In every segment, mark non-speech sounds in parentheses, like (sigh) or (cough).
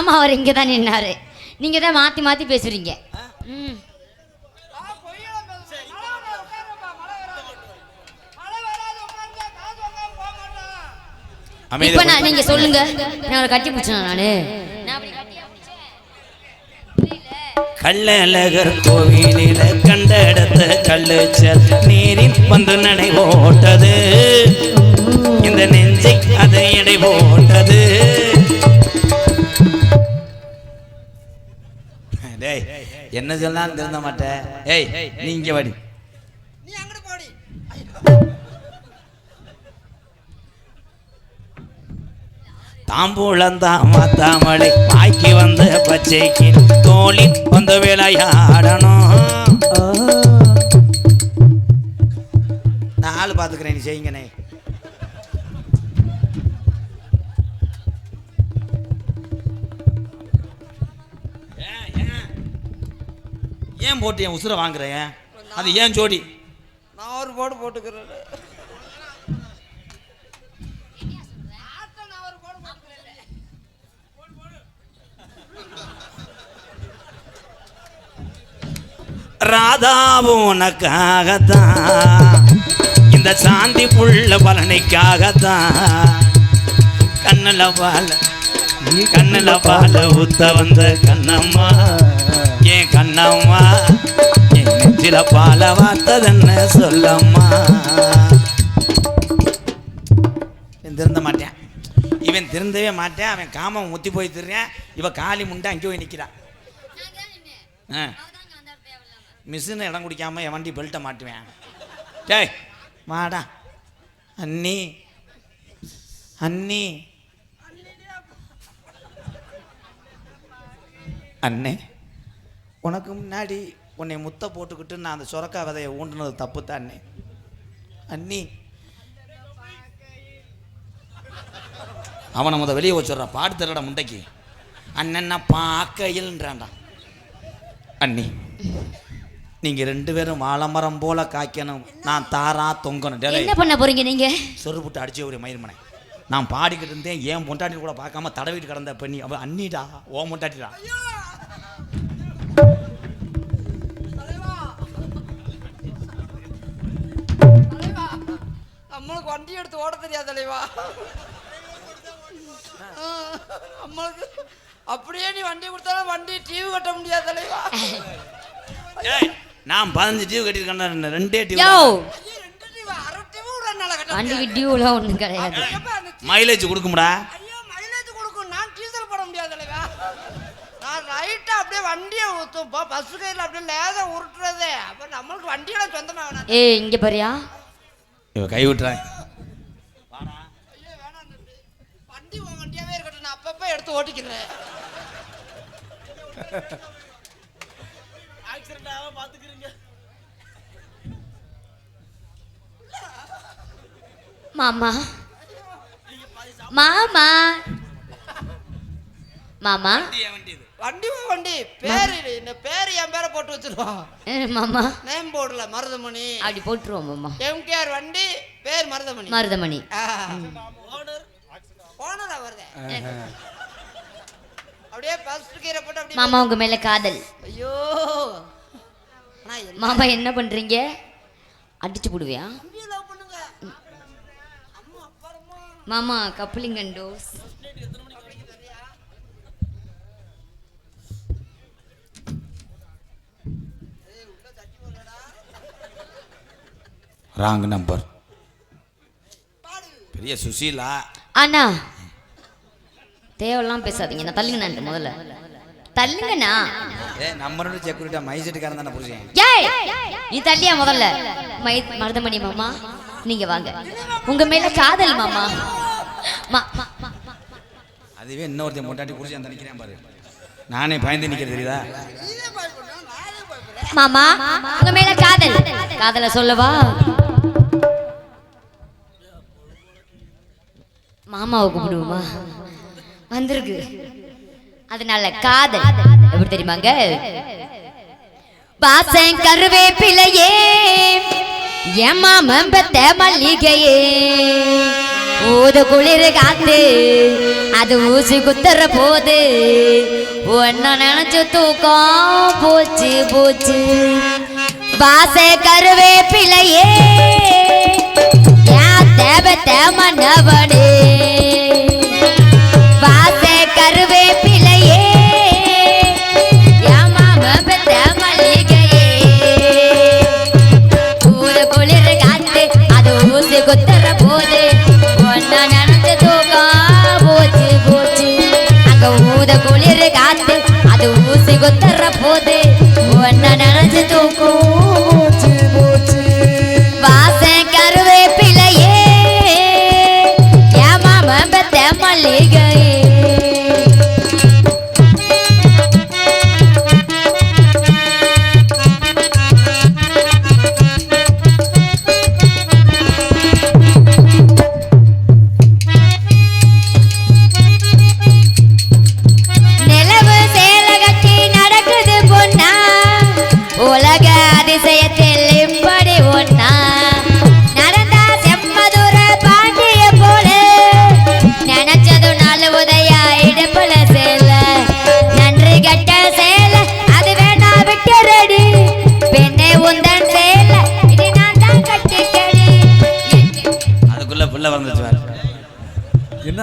மாமா அவர் இங்கே தான் நின்னாரு. நீங்கள் தான் மாற்றி மாற்றி பேசுகிறீங்க ம். அமைதி இப்போ நான் நீங்கள் சொல்லுங்க. நான் கட்டி பிடிச்சேன் நான்? கள்ளழகர் கோவிலில கண்ட இடத்த கள்ளுச்சல் நீரில் வந்து நடை போட்டது இந்த நெஞ்சை அதை எடை போட்டது. என்ன சொன்னாலும் திருந்த மாட்டேன் ஏய் நீ இங்க வாடி. நீ அங்கிட்டு போடி. தாம்பூலந்தான் மாத்தாமலை வாய்க்கு வந்த பச்சைக்கு தோளில் வந்து விளையாடணும் நான் ஆள் பார்த்துக்கிறேன் நீ செய்யுங்கண்ணே. ஏன் போட்டு என் உசுரை வாங்குறேன்? அது ஏன் ஜோடி? நான் ஒரு போடு போட்டுக்கிறேன். ராதாவும் உனக்காகத்தான் இந்த சாந்தி புள்ள பழனிக்காகத்தான் கண்ணுல பால கண்ணுல பால ஊத்த வந்த கண்ணம்மா. கண்ணம்மா நெஞ்சில பால வார்த்ததென்ன சொல்லம்மா? இவன் திருந்த மாட்டேன். இவன் திருந்தவே மாட்டேன். அவன் காமம் முத்தி போய் திருறேன் இவ காலி முண்டை அங்கே போய் நிற்கிறான் ஆ. மிஷின் இடம் குடிக்காம என் வண்டி பெல்ட்டை மாட்டுவேன். டேய் வாடா. அண்ணி. அண்ணி. அண்ணே. உனக்கு முன்னாடி உன்னை முத்த போட்டுக்கிட்டு நான் அந்த சுரக்கா விதையை ஊண்டுனது தப்பு தான்? அண்ணே. அவனை முத வெளியே வச்சுடுறான் பாடு தரடா முண்டைக்கு. அண்ணன் பார்க்கையில்ன்றான்டா அண்ணி நீங்க ரெண்டு பேரும் வாழைமரம் போல காய்க்கணும். நான் தாரா தொங்கணும். என்ன பண்ண போறீங்க நீங்கள் சொருப்புட்டு அடிச்ச ஒரு மயிர்மனை நான் பாடிக்கிட்டு இருந்தேன் ஏன் பொண்டாட்டி கூட பார்க்காம தடவிட்டு கிடந்த பெண்ணி. அவ அண்ணிடா ஓ பொண்டாட்டிடா. நம்மளுக்கு வண்டி எடுத்து ஓட தெரியாது தலைவா நம்மளுக்கு அப்படியே நீ வண்டி கொடுத்தாலும் வண்டி டிவி கட்ட முடியாது தலைவா நான் பதினஞ்சு டியூ கட்டியிருக்கேன் ரெண்டே டியூ யோ! ஐயோ ரெண்டு டிவி அரை டிவி கூட என்னால கட்ட வண்டி முடியாது. விட்டியூலாம் ஒன்றும் கிடையாது. மைலேஜ் கொடுக்கும்டா. ஐயோ மைலேஜ் கொடுக்கும். நான் டீசல் போட முடியாது தலைவா நான் ரைட்டா அப்படியே வண்டியை ஊற்றும் பஸ் கையில் அப்படியே லேசா உருட்டுறது. அப்ப நம்மளுக்கு வண்டியெல்லாம் சொந்தமா வேணாம் ஏய் இங்கே பாரியா? இவ கை விட்டுறான் ஐயோ வேணாம் தம்பி. வண்டி வண்டியாவே இருக்கட்டும். நான் அப்பப்போ எடுத்து ஓட்டிக்கிறேன். மாமா. மாமா. மாமா வண்டி வண்டி. பேரு இந்த பேரு என் பேரை போட்டு வச்சிருவோம் ஏ, மாமா. நேம் போர்டுல மருதமணி. அப்படி போட்டுருவோம் மாமா. எம்கேஆர் வண்டி பேர் மருதமணி. மருதமணி. ஓனரா. வருதே. அப்படியே ஃபர்ஸ்ட் கீரை போட்டு அப்படியே மாமா உங்க மேல காதல். ஐயோ. மாமா என்ன பண்றீங்க? அடிச்சு போடுவியா? மாமா coupling and dose. Wrong number பெரிய சுசீலா. அண்ணா தேவையெல்லாம் பேசாதீங்க. நான் தள்ளுங்கண்ணா முதல்ல. தள்ளுங்கண்ணா. ஏ நம்மளோட செக்யூரிட்டா மைசெட்டுக்காரன் தானே புரிஞ்சேன் ஏய் நீ தள்ளியா முதல்ல? மை மருதமணி மாமா நீங்க வாங்க. உங்க மேல காதல் மாமா. அதுவே இன்னொருத்தன் பொண்டாட்டி புரிஞ்சு நினைக்கிறேன் பாரு. நானே பயந்து நிற்கிறது தெரியுதா? மாமா உங்க மேல காதல். காதல சொல்லவா? மாமாவை கும்பிடுவோமா வந்திருக்கு. அதனால காதல். எப்படி தெரியுமாங்க? பாசம் கருவேப்பிலையே என் மாமன் பெத்த மல்லிகையே. ஊத குளிர் காத்து அது ஊசி குத்துற போது ஒன்ன நினைச்சு தூக்கம் போச்சு போச்சு. பாச கருவேப்பிலையே ஏன் தேவை தேமன்னவனே பாச கருவேப்பிலையே மாம பெத்த மல்லிகையே ஊத குளிர் காத்து அது ஊசி குத்துற போது ஒன்ன நினைச்சு தூக்கம் போச்சு போச்சு. அங்க ஊத குளிர் காத்து அது ஊசி குத்துற போது ஒன்னா நினைச்சு தூக்கம்.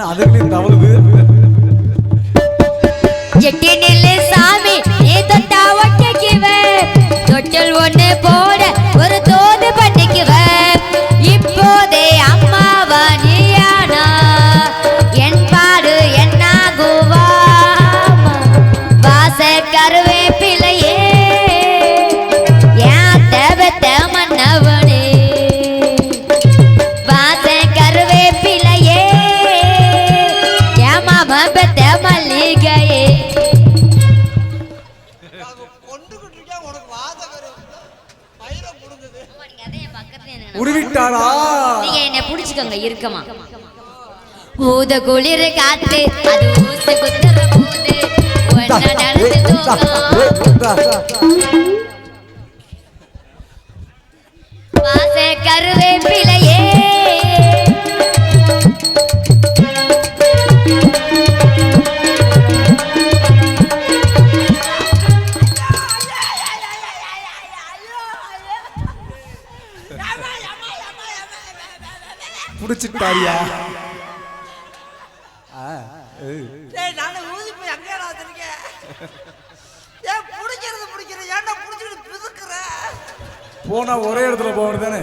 안 흘린다 오늘. பெத்த மல்லிகையே நீங்க என்ன புடிச்சுக்கோங்க இருக்கமா ஊத குளிர் காத்து அது ஊசு குத்துற போது நடந்து கருவேப்பிலையே புடிச்சிட்டாரியா? நானே ஊதி போய் அங்கேடா வச்சிருக்கேன். ஏன் பிடிக்கிறது பிடிக்கிற? ஏன்டா பிடிச்சிட்டு பிதுக்குற? போனா ஒரே இடத்துல போக தானே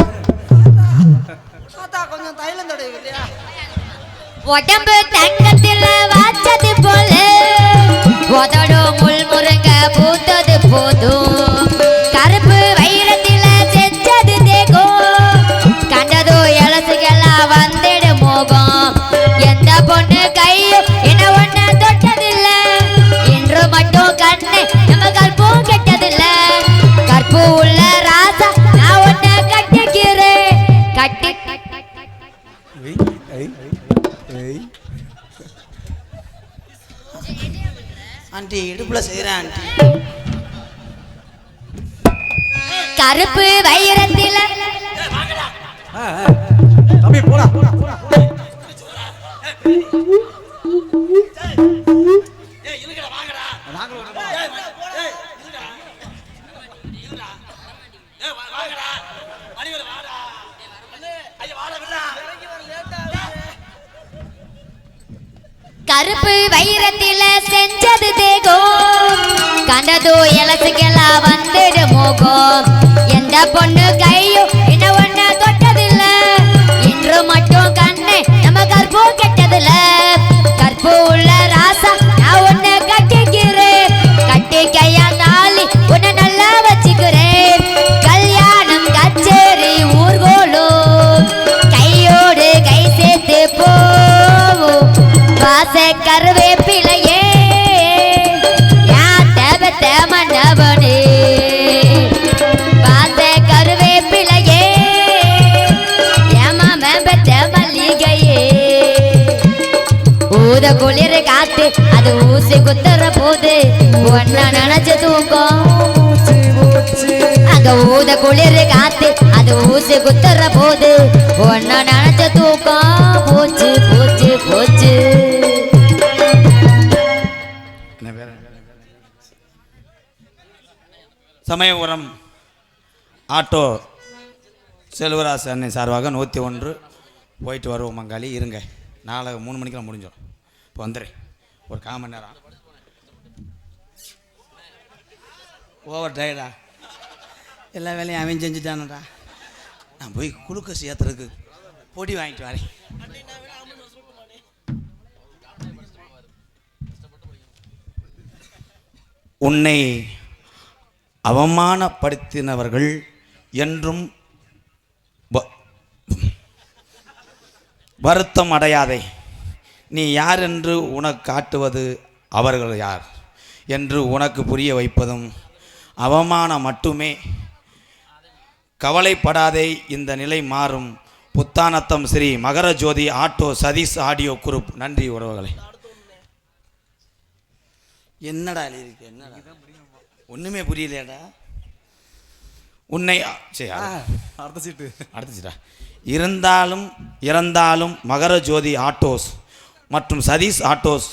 தாத்தா கொஞ்சம் தைலம் தடவை இல்லையா உடம்பு தங்கத்தில் வாச்சது போல. உதடு முள் முருங்க பூத்தது போதும். ஆண்டி இடுப்புல செய்யறேன் ஆண்டி. கருப்பு வைரத்தில. தம்பி போடா. கருப்பு கண்டதோ எலசுக்கெல்லாம் வந்துடு மோகம். எந்த பொண்ணு கையும் என்ன ஒண்ணு தொட்டதில்ல. இன்று மட்டும் கண்ணு நம்ம கற்போ கெட்டதில்லை. ஊத குளிர் காத்து அது ஊசி குத்துற போது ஒன்ன நினைச்சு தூக்கம் அங்க ஊத குளிர் காத்து அது ஊசி குத்துற போது ஒன்ன நினைச்சு தூக்கம் போச்சு போச்சு போச்சு சமயபுரம் ஆட்டோ செல்வராசு சார்பாக நூற்றி ஒன்று போயிட்டு வருவோம் மங்காளி. இருங்க. நாளை மூணு மணிக்கெல்லாம் முடிஞ்சோம் இப்போ வந்துடுறேன் ஒரு கால் மணி நேரம். ஓவர் டயர்டா எல்லா வேலையும் அவன் செஞ்சுட்டானடா. நான் போய் குளுக்கோஸ் ஏற்றுறதுக்கு பொடி வாங்கிட்டு வரேன். உன்னை அவமானப்படுத்தினவர்கள் என்றும் வருத்தம் அடையாதே. நீ யார் என்று உனக்கு காட்டுவது அவர்கள் யார் என்று உனக்கு புரிய வைப்பதும் அவமானம் மட்டுமே. கவலைப்படாதே இந்த நிலை மாறும். Puthanatham Sri Makara Jothi auto Sathish audio group. நன்றி உறவுகளை. என்னடா எழுதியிருக்கு? என்னடா? ஒன்றுமே புரியலையாடா? உன்னை சரி அடுத்த. சீட்டு. அடுத்துச்சுடா இருந்தாலும் இறந்தாலும் மகர ஜோதி ஆட்டோஸ். மற்றும் சதீஷ் ஆட்டோஸ்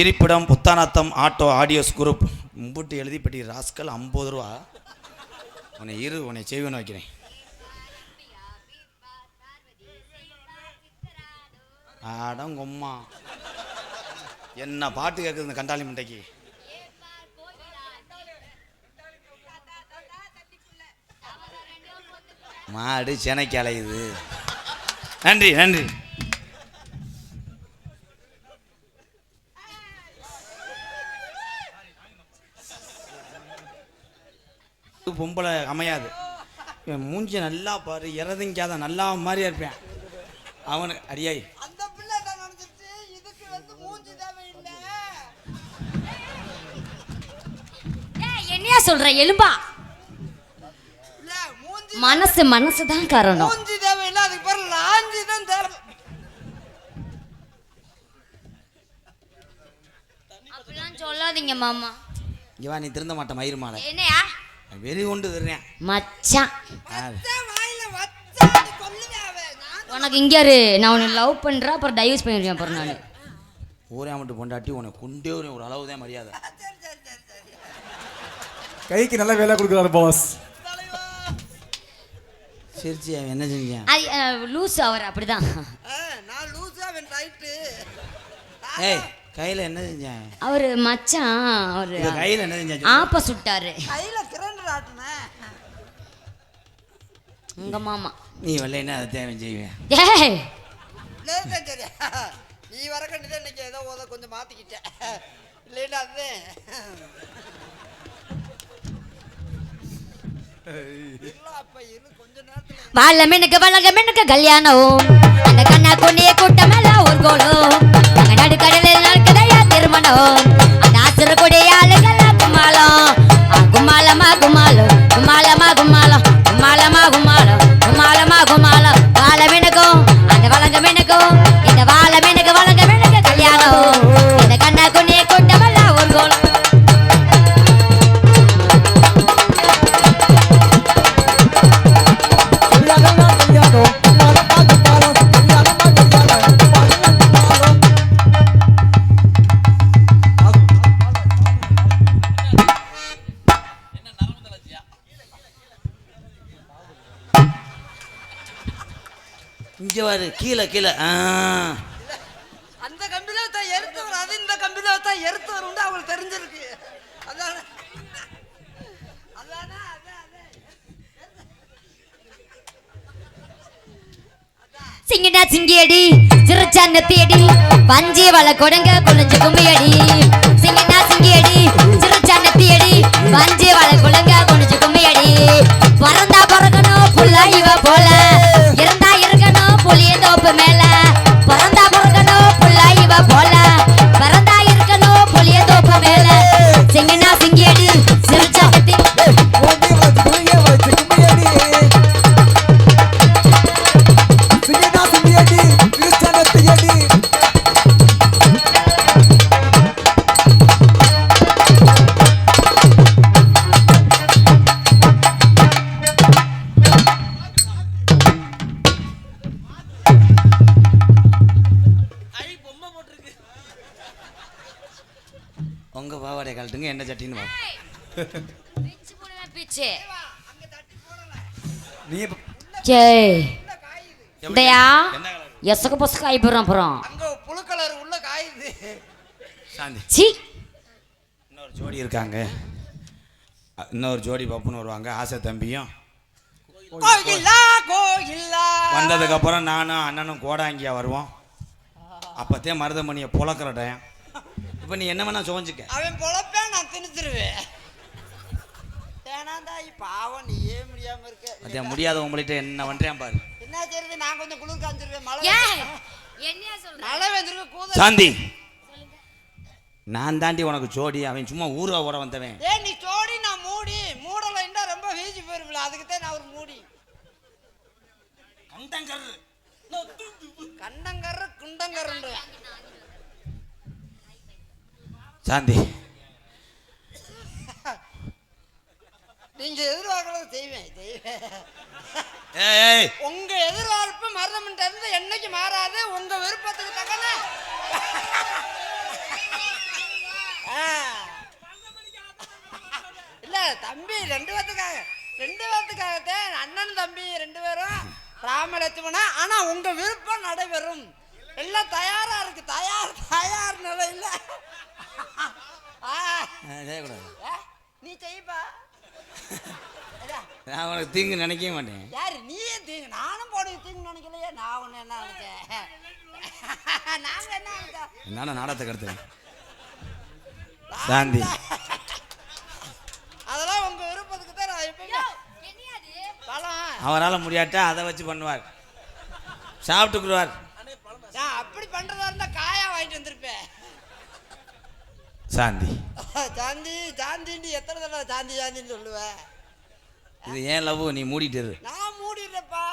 இருப்பிடம் புத்தானத்தம் ஆட்டோ ஆடியோஸ் குரூப். மும்பிட்டு எழுதிப்பட்டி ராஸ்கல் ஐம்பது ரூபா. உன்னை இரு உன்னை செய்வன வைக்கிறேன் ஆடங்கொம்மா என்ன பாட்டு கேட்குது இந்த கண்டாளி முண்டைக்கு? மாடு சென்னைக்கு அலையுது. நன்றி நன்றி. பொம்பளை அமையாது. இவன் மூஞ்சி நல்லா பாரு இறதுங்காத நல்லா மாதிரியா இருப்பேன். அவனுக்கு அடியாய். அந்த பிள்ளை என்ன நினைச்சிருச்சு? இதுக்கு வந்து மூஞ்சி தேவையில்லை. ஏய், என்னையா சொல்ற? எலும்பா. இல்ல மூஞ்சி மனசு மனசு தான் காரணம். மூஞ்சி தேவையில்லை அதுக்கு பேர் லாஞ்சி தான் தேவை. அப்படிலாம் சொல்லாதீங்க மாமா. இவன் நீ திருந்த மாட்டேன் மயிறு மாலை. என்னையா? வெறி கொண்டு தர்றேன் மச்சான். உனக்கு இங்க இரு. நான் உன்னை லவ் பண்றேன் அப்புறம் டைவர்ஸ் பண்ணிடுவேன் அப்புறம் நான். ஊரே மட்டும் பொண்டாட்டி உனக்கு கொண்டே ஒரு ஒரு அளவு தான் மரியாதை. கைக்கு நல்ல வேலை கொடுக்குறாரு பாஸ் சிரிச்சி அவன் என்ன செஞ்சான் அது லூஸ் அவர் அப்படிதான். நான் லூசா அவன் ரைட்டு ஏய் கையில் என்ன செஞ்சான் அவரு மச்சான் அவரு கையில் என்ன செஞ்சான். ஆப்ப சுட்டாரு கையில உங்க மாமா. நீ வரலைன்னா அதை தேவை செய்வேன் ஏய்! நீ வர கண்டிதான் இன்னைக்கு ஏதோ உத கொஞ்சம் மாத்திக்கிட்டேன் இல்லைன்னா அது இல்ல அப்ப இரு கொஞ்ச நேரத்துல வாழ மெனுக்கு வழங்க மெனுக்கு கல்யாணம். அந்த கண்ணா இங்கே வாரு கீழே கீழே. ஆ. அந்த கம்பில தான் எருத்தவர் அது இந்த கம்பில தான் எருத்தவர் உண்டு அவங்களுக்கு தெரிஞ்சிருக்கு. அதான? அதானே அதான்? அதான் சிங்கினா சிங்கியடி சிறுச்சாந்த தேடி வஞ்சி வள கொடுங்க குளிஞ்சு கும்பியடி சிங்கினா சிங்கியடி சிறுச்சாந்த தேடி வஞ்சி வள குழுங்க குளிஞ்சு கும்பியடி பிறந்தா பிறக்கணும் புள்ள இவ போல. இருந்தா இருக்கணும் ஜெய் இதையா? என்ன கலர்? எசக்க பசக்க ஆகி போடுறோம் அப்புறம் அங்க புழு கலர் உள்ள காயுது. சாந்தி. சி. இன்னொரு ஜோடி இருக்காங்க. இன்னொரு ஜோடி பப்புன்னு வருவாங்க ஆசை தம்பியும். கோயிலா கோயிலா. வந்ததுக்கு அப்புறம் நானும் அண்ணனும் கோடாங்கியா வருவோம். அப்பத்தே மருதமணியை புழக்கிற டைம் இப்போ நீ என்ன வேணா சுவஞ்சுக்க அவன் பொழப்பே நான் திணிச்சிருவேன். தேனாந்தாய் பாவம் நீயே முடியாம இருக்க. மத்திய முடியாத உங்கள்கிட்ட என்ன பண்ணுறேன் பாரு. என்ன செய்யறது நான் கொஞ்சம் குளிர் காஞ்சிருவேன் மழை ஏன் என்னையா சொல்ற? மழை வந்துருக்கு கூதல். சாந்தி. நான் தாண்டி உனக்கு ஜோடி அவன் சும்மா ஊரா ஓட வந்தவன். ஏ நீ சோடி நான் மூடி. மூடலைன்னா ரொம்ப வீசி போயிருவில அதுக்கு தான் நான் ஒரு மூடி. கண்டங்கர்ற குண்டங்கர்ன்ற. சாந்தி. நீங்க எதிர்பார்க்கறது செய்வேன் செய்வேன். உங்க எதிர்பார்ப்பு மரணம்ட்ட இருந்து என்னைக்கு மாறாது உங்க விருப்பத்துக்கு தக்கன. இல்ல தம்பி ரெண்டு பேத்துக்காக ரெண்டு பேத்துக்காகத்தான் அண்ணன் தம்பி ரெண்டு பேரும் ராம லட்சுமணா ஆனா உங்க விருப்பம் நடைபெறும். எல்லாம் தயாரா இருக்கு தயார் தயார் நிலையில. நீ செய்ப்பா. நான் உனக்கு தீங்கு நினைக்கவே மாட்டேன். யாரு நீயே தீங்கு. நானும் போடுங்க தீங்கு நினைக்கலையே. நான் ஒண்ணு என்ன நினைச்சேன் (laughs) நாங்க என்ன என்னால நாடகத்தை கருத்து சாந்தி (laughs) அதெல்லாம் உங்க விருப்பத்துக்கு தான் நான் எப்பயுமே பழம். அவரால் முடியாட்டா அதை வச்சு பண்ணுவார். சாப்பிட்டுக்குருவார். நான் அப்படி பண்றதா இருந்தா காயா வாங்கிட்டு வந்திருப்பேன். சாந்தி. (laughs) சாந்தி சாந்தின்னு எத்தனை தடவை சாந்தி சாந்தின்னு சொல்லுவேன் இது ஏன் லவ்? நீ மூடிட்டு. நான் மூடிடுறேப்பா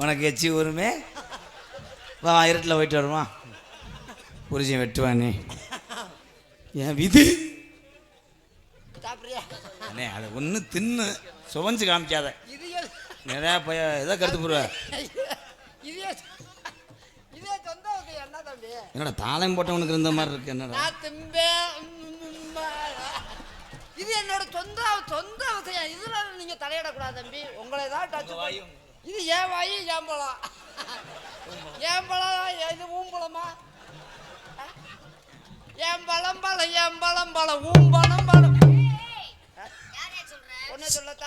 உனக்கு எச்சி வருமே வா இருட்டில் போயிட்டு வருமா? புரிஜன் வெட்டுவானே என் விது. அண்ணே அதை ஒன்று தின்னு சுவஞ்சு காமிக்காத. நிறையா போய் எதை கருத்து போடுவ இதே இதே சொந்த ஊத்து என்ன தம்பி என்னடா தாளம் போட்டவனுக்கு இருந்த மாதிரி இருக்கு என்னடா? இது என்னோட சொந்த சொந்த விஷயம் இதுல நீங்க தலையிடக்கூடாது தம்பி. உங்களை தான் டச் இது ஏன் வாயி ஏன் பழம் ஏன் பழம் இது ஊம்பழமா ஏன் பழம் பழம் ஏன் பழம் பழம் ஊம்பழம் பழம் ஒன்னு சொல்லத்தா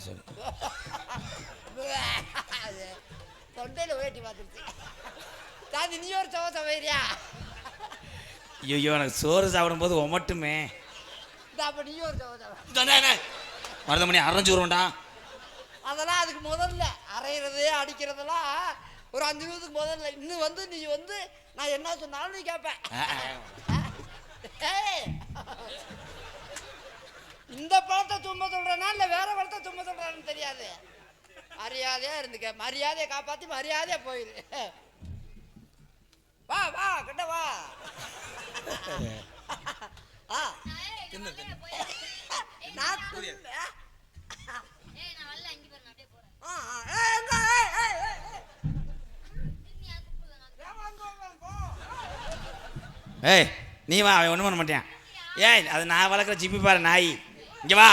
சொல்லு. (laughs) தொண்டையில வேட்டி பார்த்துருச்சு. தாதி நீ ஒரு சவ சவைரியா ஐயோ எனக்கு சோறு சாப்பிடும்போது ஒமட்டுமே. இந்த அப்ப நீ ஒரு சவ சவை மருதமணி அரைஞ்சு வருவோம்டா. அதெல்லாம் அதுக்கு முதல்ல. அரைகிறது அடிக்கிறதெல்லாம் ஒரு அஞ்சு நிமிஷத்துக்கு முதல்ல. இன்னும் வந்து நீ வந்து நான் என்ன சொன்னாலும் நீ கேட்பேன் இந்த பழத்தை சும்மா சொல்றேனா இல்ல வேற பழத்தை சும்மா சொல்றான்னு தெரியாது? மரியாதையா இருந்துக்க. மரியாதையை காப்பாத்தி மரியாதையா போயிரு. வா வா கிட்ட வா. ஆ. நான் எங்க, ஏய், ஏய், வருவேன், போ. ஏய் நீ வா அவன் ஒன்றும் பண்ண மாட்டேன் ஏய் அது நான் வளர்க்குற ஜிப்பி பாரு நாய். இங்கே வா.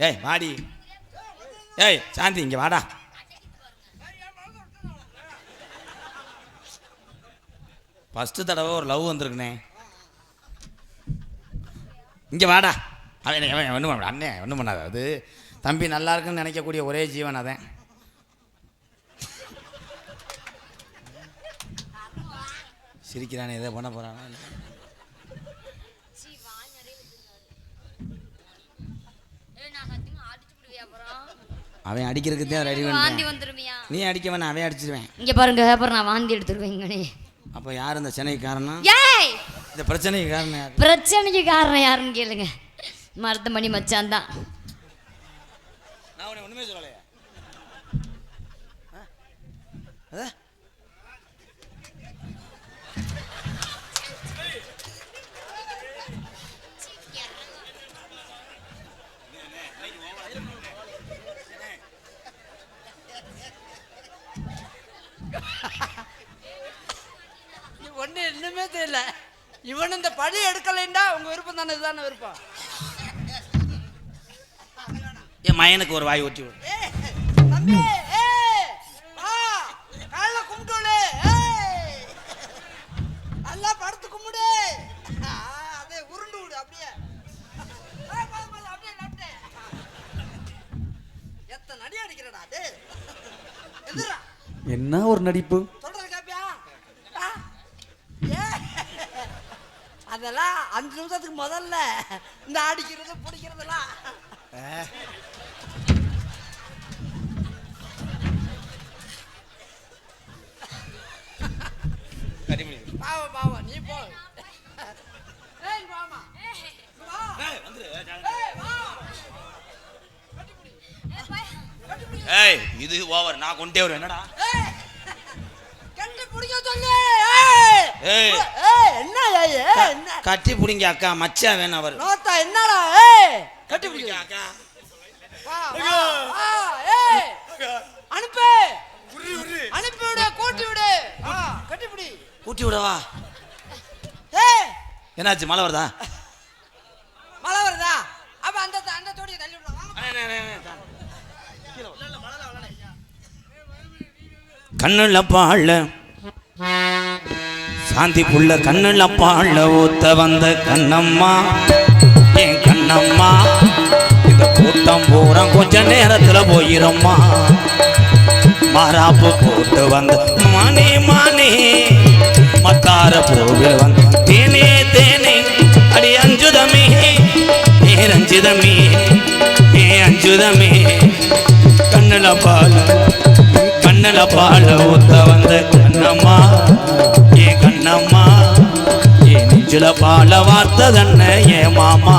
ஏய் வாடி. ஏய் சாந்தி இங்கே வாடா. ஃபஸ்ட்டு தடவை ஒரு லவ் வந்திருக்குனே. இங்கே வாடா. அவன் ஒன்றும் பண்ண அண்ணே ஒன்றும் பண்ணாத. அது தம்பி நல்லா இருக்குன்னு நினைக்கக்கூடிய ஒரே ஜீவன் அதான் சிரிக்கிறானே எதை பண்ண போகிறானா அவன் அடிக்கிறதுக்கு தான் ரெடி வந்துருமியா? நீ அடிக்க வேணாம் அவன் அடிச்சிருவேன். இங்க பாருங்க அப்புறம் நான் வாந்தி எடுத்துருவேங்கனே அப்போ யார் இந்த சென்னைக்கு காரணம் ஏய்! இந்த பிரச்சனைக்கு காரணம் யார்? பிரச்சனைக்கு காரணம் யாருன்னு கேளுங்க. மருத்துவமணி மச்சான் தான் நான் உன்னை ஒன்றுமே சொல்லலையே. இன்னுமே தெரியல இவன் இந்த படி எடுக்கலைண்டா உங்க விருப்பம் தானே இதுதானே விருப்பம்? என் மயனுக்கு ஒரு வாய் ஊற்றி விடு. ஏய், தம்பி ஏய், வா, காலைல கும்பிட்டுடு, ஏய். நல்லா படுத்து கும்பிடு ஆ, அதே உருண்டு விடு அப்படியே ஏய், போதும், போதும், அப்படியே லெஃப்ட். எத்தனை அடி அடிக்கிறடா டேய் எதிரா என்ன ஒரு நடிப்பு சொல்றது கேப்பியா ஆ? ஏய். அதெல்லாம் நிமிஷத்துக்கு முதல்ல. இந்த அடிக்கிறது பிடிக்கிறதெல்லாம் பாவம் பாவம் நீ போ. ஏய் வாமா வா. ஏய் வா. ஏய் இது ஓவர். நான் கொண்டே வருவேன். என்னடா? ஏய். கண்டு பிடிக்க சொல்லு. ஏய். ஏய். ஏய் என்ன ஏய், என்ன? கட்டி பிடிங்க அக்கா மச்சா வேணும் அவர். நோத்தா என்னடா ஏய்? கட்டி பிடிக்க அக்கா. வா வா வா ஏய். அனுப்பு. அனுப்பி விடு கூட்டி விடு. ஆ கட்டி பிடி. ஊட்டி விடவா? ஏய். என்னாச்சு மழை வருதா? மழை வருதா? அப்ப அந்த அந்த தோடியை தள்ளி விடுறோம் கண்ணுல பாழ. சாந்தி புள்ள கண்ணுல பாழ ஊத்த வந்த கண்ணம்மா. என் கண்ணம்மா இந்த கூட்டம் பூரா கொஞ்ச நேரத்துல போயிரம்மா. மாறாப்பு போட்டு வந்த மானே மானே மத்தார போவில் வந்த தேனே தேனே அடி அஞ்சுதமே ஏ ரஞ்சிதமே ஏ அஞ்சுதமே. கண்ணுல பால கண்ணுல பால ஊத்த வந்த கண்ணம்மா. என்னம்மா? என் நெஞ்சுல பால வார்த்ததன்ன ஏ மாமா